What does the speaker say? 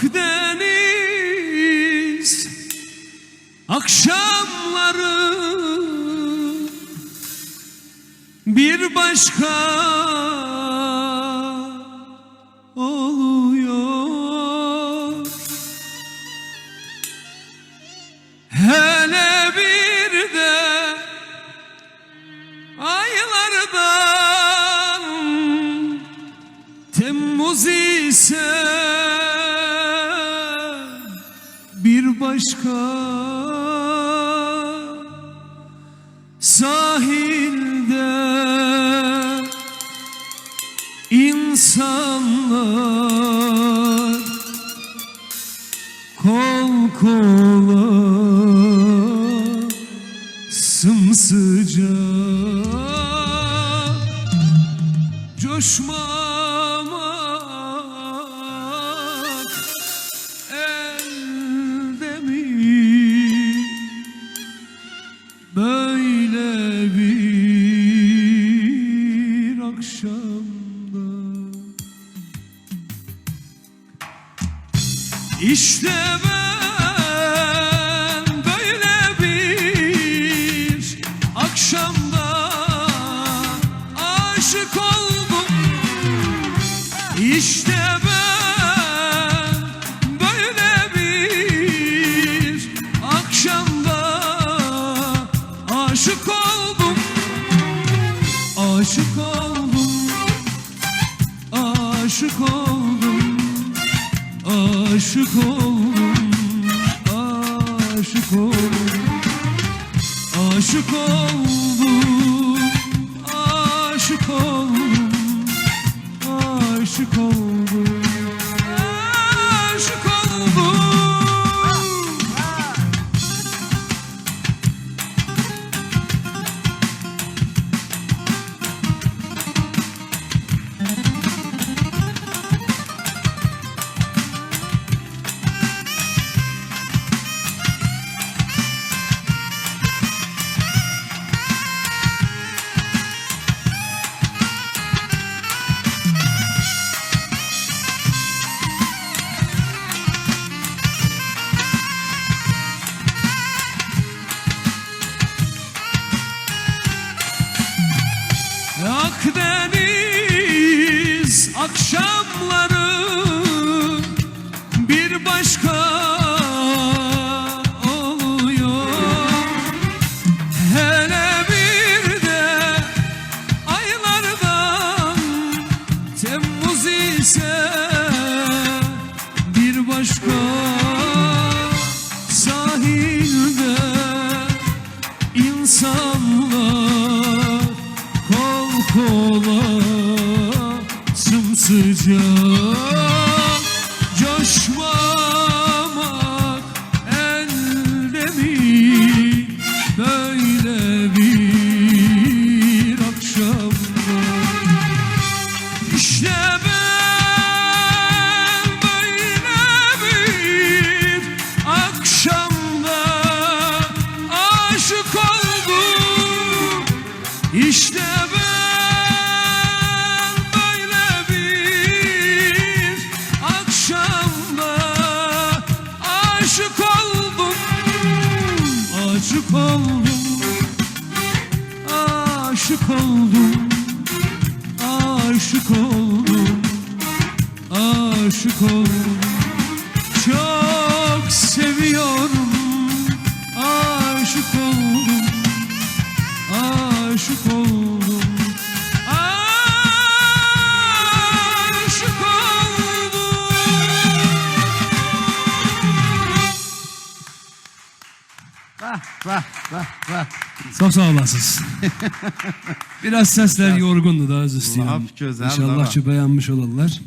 Akdeniz akşamları bir başka oluyor. Hele bir de aylardan Temmuz ise başka sahilde insanlar kol kola sımsıcak coşmamak İşte ben böyle bir akşamda aşık oldum. İşte ben böyle bir akşamda aşık oldum. Aşık oldum. Aşık oldum Aşık oldum Aşık oldum. Aşık oldum Aşık oldum Aşık oldum Akdeniz akşamları bir başka Show. Aşık oldum Aşık oldum Aşık oldum Vah vah vah vah. Çok sağ olasınız. Biraz sesler yorgundu daha özür Laf güzel, İnşallah laf. ki beğenmiş olurlar.